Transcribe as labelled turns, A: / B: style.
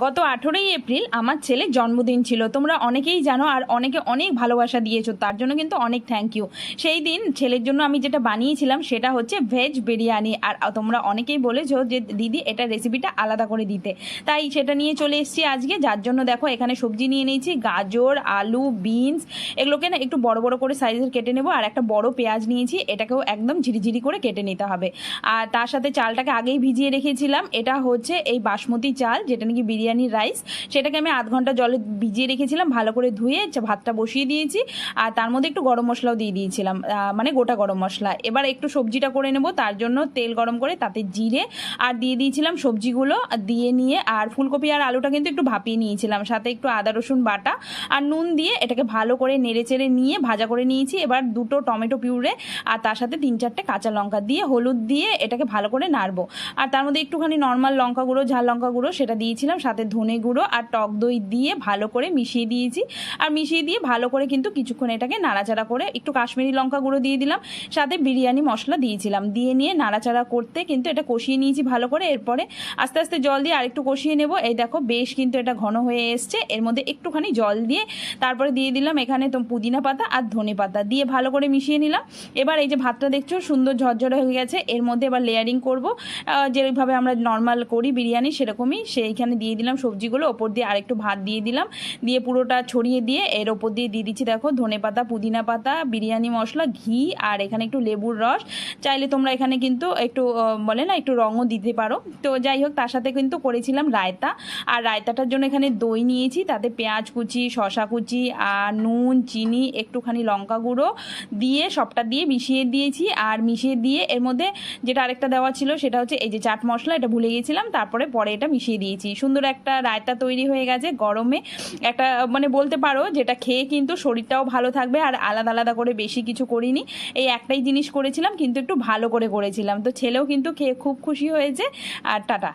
A: গত আঠেরোই এপ্রিল আমার ছেলের জন্মদিন ছিল। তোমরা অনেকেই জানো আর অনেকে অনেক ভালোবাসা দিয়েছ, তার জন্য কিন্তু অনেক থ্যাংক ইউ সেই দিন ছেলের জন্য আমি যেটা বানিয়েছিলাম সেটা হচ্ছে ভেজ বিরিয়ানি। আর তোমরা অনেকেই বলেছ যে, দিদি, এটা রেসিপিটা আলাদা করে দিতে। তাই সেটা নিয়ে চলে এসেছি আজকে। যার জন্য দেখো এখানে সবজি নিয়ে নিয়েছি, গাজর, আলু বিনস এগুলোকে না একটু বড় বড় করে সাইজের কেটে নেব। আর একটা বড় পেঁয়াজ নিয়েছি, এটাকেও একদম ঝিরিঝিরি করে কেটে নিতে হবে। আর তার সাথে চালটাকে আগেই ভিজিয়ে রেখেছিলাম। এটা হচ্ছে এই বাসমতি চাল, যেটা নাকি বিরিয়ানির রাইস, সেটাকে আমি আধ ঘণ্টা জলে ভিজিয়ে রেখেছিলাম, ভালো করে ধুয়ে ভাতটা বসিয়ে দিয়েছি, আর তার মধ্যে একটু গরম মশলাও দিয়ে দিয়েছিলাম মানে গোটা গরম মশলা। এবার একটু সবজিটা করে নেব, তার জন্য তেল গরম করে, তাতে জিরে, আর দিয়ে দিয়েছিলাম সবজিগুলো দিয়ে নিয়ে, আর ফুলকপি আর আলুটা কিন্তু একটু ভাপিয়ে নিয়েছিলাম, সাথে একটু আদা, রসুন বাটা, আর নুন দিয়ে এটাকে ভালো করে নেড়ে চেড়ে নিয়ে ভাজা করে নিয়েছি, এবার দুটো টমেটো পিউরে, আর তার সাথে তিন চারটে কাঁচা লঙ্কা দিয়ে, হলুদ দিয়ে এটাকে ভালো করে নাড়বো। আর তার মধ্যে একটুখানি নর্মাল লঙ্কা গুঁড়ো ঝাল লঙ্কা গুঁড়ো সেটা দিয়েছিলাম, সাথে ধনে গুঁড়ো আর টক দই দিয়ে ভালো করে মিশিয়ে দিয়েছি। আর মিশিয়ে দিয়ে ভালো করে কিন্তু কিছুক্ষণ এটাকে নাড়াচাড়া করে একটু কাশ্মীরি লঙ্কা গুঁড়ো দিয়ে দিলাম, সাথে বিরিয়ানি মশলা দিয়েছিলাম। দিয়ে নিয়ে নাড়াচাড়া করতে কিন্তু এটা কষিয়ে নিয়েছি ভালো করে। এরপরে আস্তে আস্তে জল দিয়ে আরেকটু কষিয়ে নেব। এই দেখো বেশ কিন্তু এটা ঘন হয়ে এসছে। এর মধ্যে একটুখানি জল দিয়ে তারপরে দিয়ে দিলাম এখানে তো পুদিনা পাতা আর ধনে পাতা দিয়ে ভালো করে মিশিয়ে নিলাম। এবার এই যে ভাতটা দেখছ সুন্দর ঝরঝরে হয়ে গেছে। এর মধ্যে এবার লেয়ারিং করব। যেভাবে আমরা নর্মাল করি বিরিয়ানি সেরকমই সেইখানে দিয়ে দিলাম। সবজিগুলো, ওপর দিয়ে আরেকটু ভাত দিয়ে দিলাম। দিয়ে পুরোটা ছড়িয়ে দিয়ে এর ওপর দিয়ে দিয়ে দিচ্ছি দেখো ধনে পাতা, পুদিনা পাতা, বিরিয়ানি মশলা, ঘি আর এখানে একটু লেবুর রস। চাইলে তোমরা এখানে কিন্তু একটু বলে না একটু রঙও দিতে পারো। তো যাই হোক, তার সাথে কিন্তু করেছিলাম রায়তা। আর রায়তাটার জন্য এখানে দই নিয়েছি, তাতে পেঁয়াজ কুচি শশা কুচি আর নুন, চিনি, একটুখানি লঙ্কা গুঁড়ো দিয়ে সবটা দিয়ে মিশিয়ে দিয়েছি। আর মিশিয়ে দিয়ে এর মধ্যে যেটা আরেকটা দেওয়া ছিল সেটা হচ্ছে এই যে চাট মশলা, এটা ভুলে গিয়েছিলাম তারপরে পরে এটা মিশিয়ে দিয়েছি। সুন্দর একটা রায়তা তৈরি হয়ে গেছে গরমে। একটা মানে বলতে পারো যেটা খেয়ে কিন্তু শরীরটাও ভালো থাকবে আর আলাদা আলাদা করে বেশি কিছু করিনি। এই একটাই জিনিস করেছিলাম, কিন্তু একটু ভালো করে করেছিলাম। তো ছেলেও কিন্তু খেয়ে খুব খুশি হয়েছে। আর টাটা।